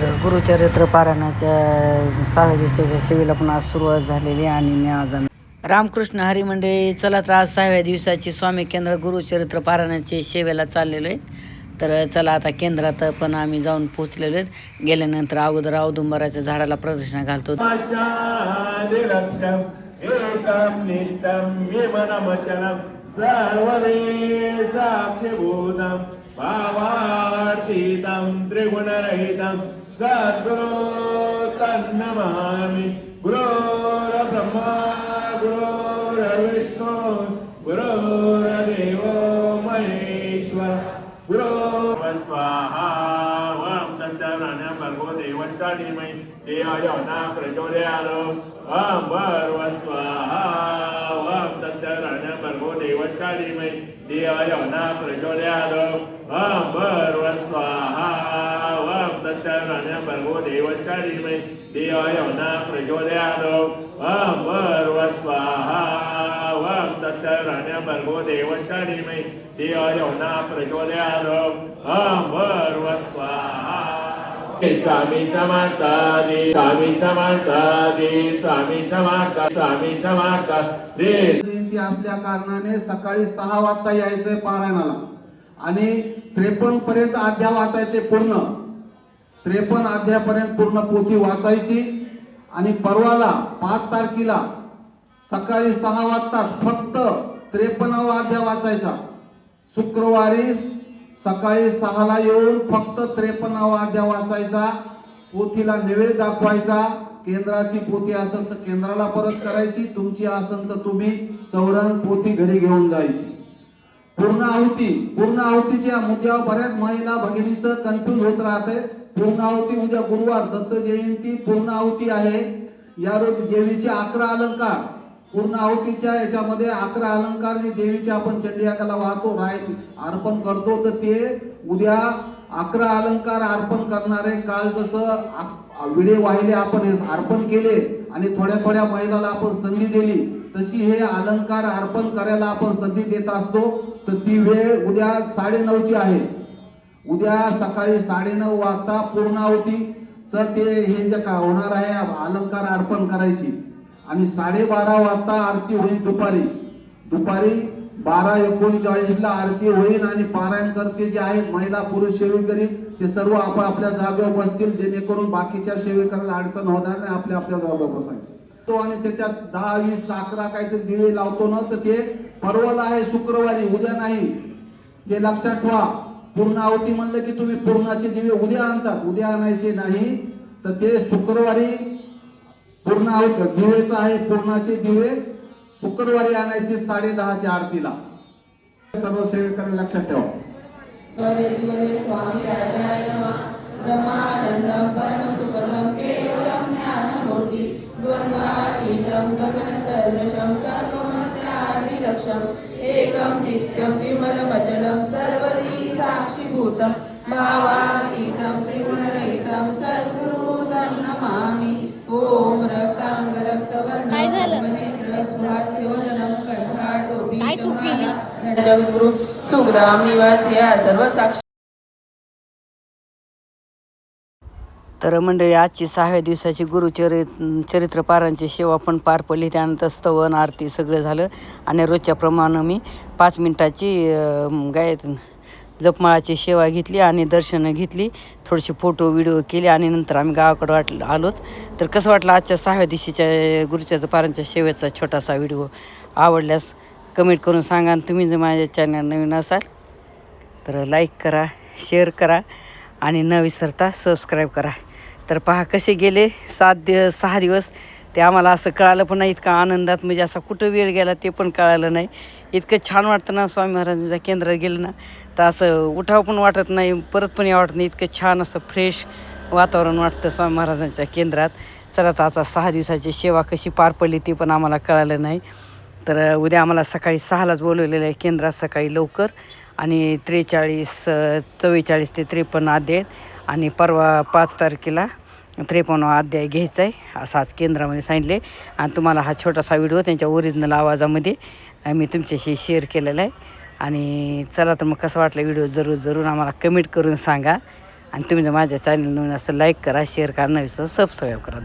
तर गुरुचरित्र पारायणाच्या सहाव्या दिवसाच्या सेवेला पण आज सुरुवात झालेली आहे आणि आज रामकृष्ण हरी मंडळी चला तर आज सहाव्या दिवसाची स्वामी केंद्र गुरुचरित्र पारायणाची सेवेला चाललेलो आहे. तर चला आता केंद्रात पण आम्ही जाऊन पोहोचलेलो आहेत. गेल्यानंतर अगोदर औदुंबराच्या झाडाला प्रदक्षिणा घालतो. त्रिगुणरहितम सद्गुरो तन्नमामि गुरोरब्रह्मा गुरोरविष्णु गुरोरदेवो महेश्वर गुरो स्वाहा वं तच्चरणं भर्गो देवस्य धीमहि धियो न प्रचोदयात् ॐ भर्व स्वाहा वं तच्चरणं भर्गो देवस्य धीमहि धियो न प्रचोदयात् ॐ भर्व स्वाहा वं तच्चरणं भर्गो देवस्य धीमहि धियो न प्रचोदयात् ॐ भर्व स्वाहा वं तच्चरणं भर्गो देवस्य धीमहि धियो न प्रचोदयात् स्वामी स्वामी समर्थ स्वामी समर्थ जयंती असल्या कारणाने सकाळी सहा वाजता यायचंय पारायणाला. आणि त्रेपन्न पर्यंत अध्या वाचायचे पूर्ण. त्रेपन्न अध्यायापर्यंत पूर्ण पोथी वाचायची आणि परवाला पाच तारखेला सकाळी सहा वाजता फक्त त्रेपन्नावा अध्याय वाचायचा. शुक्रवारी सकाळी सहाला येऊन फक्त त्रेपन्नावा अध्याय वाचायचा. पोथीला निवेद दाखवायचा. केंद्राची पोथी असेल तर केंद्राला परत करायची. तुमची असेल तर तुम्ही चौरंग पोथी घरी घेऊन जायची. पूर्ण आहुती पूर्ण आहुतीच्या मुद्द्यावर बऱ्याच महिला भगिनीचं कन्फ्युज होत राहते पूर्ण आहुती उद्या गुरुवार दत्त जयंती पूर्ण आहुती आहे. या रोज देवीचे अकरा अलंकार. पूर्ण आहुतीच्या याच्यामध्ये अकरा अलंकार जे देवीचे आपण चंडियाकाला वाहतो राय अर्पण करतो तर ते उद्या अकरा अलंकार अर्पण करणारे. काल जसं विडे वाहिले आपण अर्पण केले आणि थोड्या थोड्या महिलाला आपण संधी दिली तशी हे अलंकार अर्पण करायला आपण संधी देत असतो. तर ती वेळ उद्या साडेनऊची आहे. उद्या सकाळी साडेनऊ वाजता पूर्णावती तर ते हे जे का होणार आहे अलंकार अर्पण करायची. आणि साडेबारा वाजता आरती होईल दुपारी. दुपारी बारा एकोणचाळीसला आरती होईल आणि पारायण करते जे आहेत महिला पुरुष सेवेकरी ते सर्व आपण आपल्या जागेवर बसतील जेणेकरून बाकीच्या सेवेकरांना अडचण होणार नाही आपल्या आपल्या जागेवर बसायचं. तो आणि त्याच्यात दहा वीस अकरा काहीतरी दिवे लावतो ना तर ते परवाला आहे शुक्रवारी उद्या नाही. हे लक्षात ठेवा. पूर्ण आवती म्हणलं की तुम्ही पूर्णाचे दिवे उद्या आणतात उद्या आणायचे नाही तर ते शुक्रवारी पूर्ण आवत दिवेचं आहे पूर्णाचे दिवे. शुक्रवारी आणायचे साडे दहाच्या आरतीला. सर्व सेवेकरांनी लक्षात ठेवा. एकं नित्यं विमलमचलं सर्वदी साक्षिभूतं भावातीतं त्रिगुणरहितं सद्गुरुतं नमामि। ॐ रक्ताङ्गरक्तवर्णं काय चूक केली? जगद्गुरु सुखदाम निवासी या सर्व साक्षी तर मंडळी आजची सहाव्या दिवसाची गुरुचरि चरित्रपारांची सेवा पण पार पडली. त्यानंतर स्तवन आरती सगळं झालं. आणि रोजच्याप्रमाणे मी पाच मिनटाची गाय जपमाळाची सेवा घेतली आणि दर्शनं घेतली. थोडेसे फोटो व्हिडिओ केले आणि नंतर आम्ही गावाकडे वाट आलोत. तर कसं वाटलं आजच्या सहाव्या दिवशीच्या गुरुचरित्रपारांच्या सेवेचा छोटासा व्हिडिओ आवडल्यास कमेंट करून सांगा आणि तुम्ही जर माझ्या चॅनल नवीन असाल तर लाईक करा शेअर करा आणि न विसरता सबस्क्राईब करा. तर पहा कसे गेले. सात दिवस सहा दिवस. ते आम्हाला असं कळालं पण नाही इतका आनंदात. म्हणजे असा कुठं वेळ गेला ते पण कळालं नाही. इतकं छान वाटतं ना स्वामी महाराजांच्या केंद्रात गेलं ना. तर असं उठाव पण वाटत नाही परत पण या वाटत नाही. इतकं छान असं फ्रेश वातावरण वाटतं स्वामी महाराजांच्या केंद्रात. चला तर आता सहा दिवसाची सेवा कशी पार पडली ती पण आम्हाला कळालं नाही. तर उद्या आम्हाला सकाळी सहालाच बोलवलेलं आहे केंद्रात सकाळी लवकर. आणि त्रेचाळीस चव्वेचाळीस ते त्रेपन्न अध्याय आणि परवा पाच तारखेला त्रेपन्न अध्याय घ्यायचा आहे असं आज केंद्रामध्ये सांगितले आणि तुम्हाला हा छोटासा व्हिडिओ त्यांच्या ओरिजिनल आवाजामध्ये मी तुमच्याशी शेअर केलेला आहे. आणि चला तर मग कसं वाटलं व्हिडिओ जरूर जरूर आम्हाला कमेंट करून सांगा. आणि तुम्ही जर माझ्या चॅनल नवीन असं लाईक करा शेअर करा. नवीन सबस्क्राईब करा.